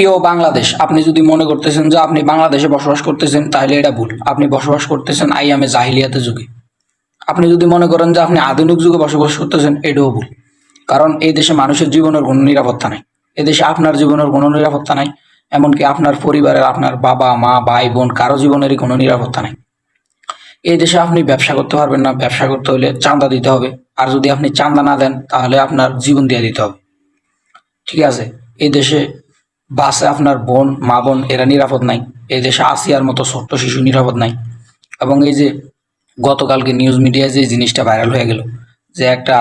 প্রিয় বাংলাদেশ, আপনি যদি মনে করতেছেন যে আপনি বাংলাদেশে বসবাস করতেছেন, তাহলে এটা ভুল। আপনি বসবাস করতেছেন আইয়ামে জাহিলিয়াতে যুগে। আপনি যদি মনে করেন যে আপনি আধুনিক যুগে বসবাস করতেছেন, এটাও ভুল। কারণ এই দেশে মানুষের জীবনের কোনো নিরাপত্তা নাই। এদেশে আপনার জীবনের কোনো নিরাপত্তা নাই, এমনকি আপনার পরিবারের, আপনার বাবা, মা, ভাই, বোন, কারও জীবনেরই কোনো নিরাপত্তা নাই। এই দেশে আপনি ব্যবসা করতে পারবেন না। ব্যবসা করতে হলে চাঁদা দিতে হবে। আর যদি আপনি চাঁদা না দেন, তাহলে আপনার জীবন দিয়ে দিতে হবে। ঠিক আছে? এই দেশে বাসে আপনার বোন, মা বোন, এরা নিরাপদ নাই। এই দেশে আসিয়ার মতো ছোট্ট শিশু নিরাপদ নাই। এবং এই যে গতকালকে নিউজ মিডিয়ায় যে জিনিসটা ভাইরাল হয়ে গেল, যে একটা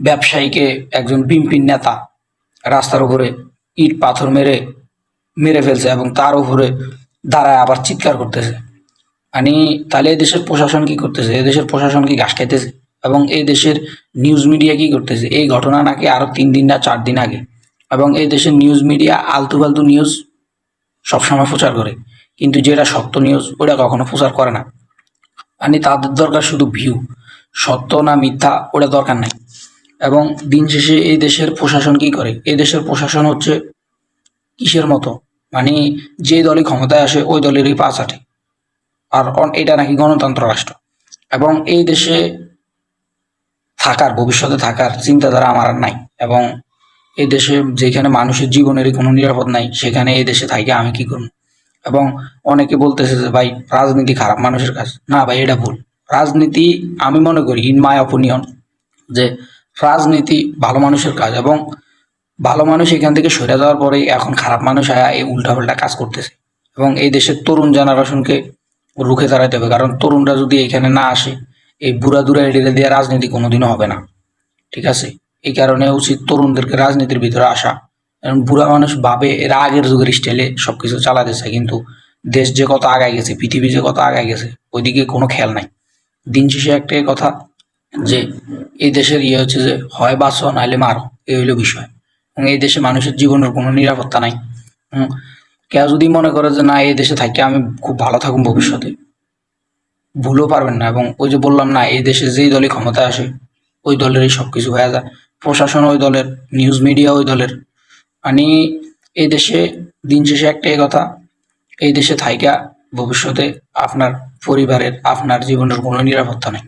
ব্যবসায়ীকে একজন বিম্পিন নেতা রাস্তার উপরে ইট, পাথর মেরে মেরে ফেলছে এবং তার উপরে দাঁড়ায় আবার চিৎকার করতেছে। মানে তাহলে দেশের প্রশাসন কি করতেছে? দেশের প্রশাসন কি ঘাস খাইতেছে? এবং এই দেশের নিউজ মিডিয়া কি করতেছে? এই ঘটনা নাকি আরও তিন দিন না চার দিন আগে এবং এই দেশের নিউজ মিডিয়া আলতু ফালতু নিউজ সবসময় প্রচার করে। কিন্তু যেটা সত্য নিউজ ওটা কখনো প্রচার করে না। মানে তাদের দরকার শুধু ভিউ সত্য না মিথ্যা, ওটা দরকার নাই। এবং দিন শেষে এই দেশের প্রশাসন কি করে? এই দেশের প্রশাসন হচ্ছে কিসের মতো? মানে যে দলই ক্ষমতায় আসে, ওই দলেরই পা চাটে আর এটা নাকি গণতন্ত্র রাষ্ট্র। এবং এই দেশে থাকার, ভবিষ্যতে থাকার চিন্তাধারা আমার আর নাই। এবং এই দেশে যেখানে মানুষের জীবনের কোনো নিরাপদ নাই, সেখানে এই দেশে থাকি আমি কি করব? এবং অনেকে বলতেছে যে, ভাই, রাজনীতি খারাপ মানুষের কাজ। না, ভাই, এটা ভুল। রাজনীতি, আমি মনে করি ইন মাই অপিনিয়ন যে রাজনীতি ভালো মানুষের কাজ এবং ভালো মানুষ এখান থেকে সরে যাওয়ার পরে এখন খারাপ মানুষ আয়া এই উল্টাপাল্টা কাজ করতেছে। এবং এই দেশের তরুণ জেনারেশনকে রুখে দাঁড়াতে হবে, কারণ তরুণরা যদি এখানে না আসে, এই বুড়া দুরা এডিরে দিয়ে রাজনীতি কোনোদিনও হবে না। ঠিক আছে? এই কারণে উচিত তরুণদেরকে রাজনীতির ভিতরে আসা। কারণ বুড়া মানুষ ভাবে এরা আগের যুগের স্টাইলে সবকিছু চালাতেছে কিন্তু দেশ যে কত আগায় গেছে পৃথিবী যে কত আগায় গেছে ওইদিকে কোনো খেয়াল নাই। দিন শেষে একটাই কথা যে এই দেশের ইয়ে হচ্ছে যে হয় বাঁচো নাহলে মারো এই হইল বিষয়। এবং এই দেশে মানুষের জীবনের কোনো নিরাপত্তা নাই। হুম, কেউ যদি মনে করে যে না এই দেশে থাকি আমি খুব ভালো থাকুন ভবিষ্যতে। ভুলও পারবেন না। এবং ওই যে বললাম না এই দেশে যেই দলই ক্ষমতায় আসে ওই দলেরই সব কিছু হয়ে যায়। প্রশাসন ওই দলের নিউজ মিডিয়া ওই দলের। মানে এই দেশে দিন শেষে একটাই কথা, এই দেশে থাইকা ভবিষ্যতে আপনার পরিবারের, আপনার জীবনের কোনো নিরাপত্তা নেই।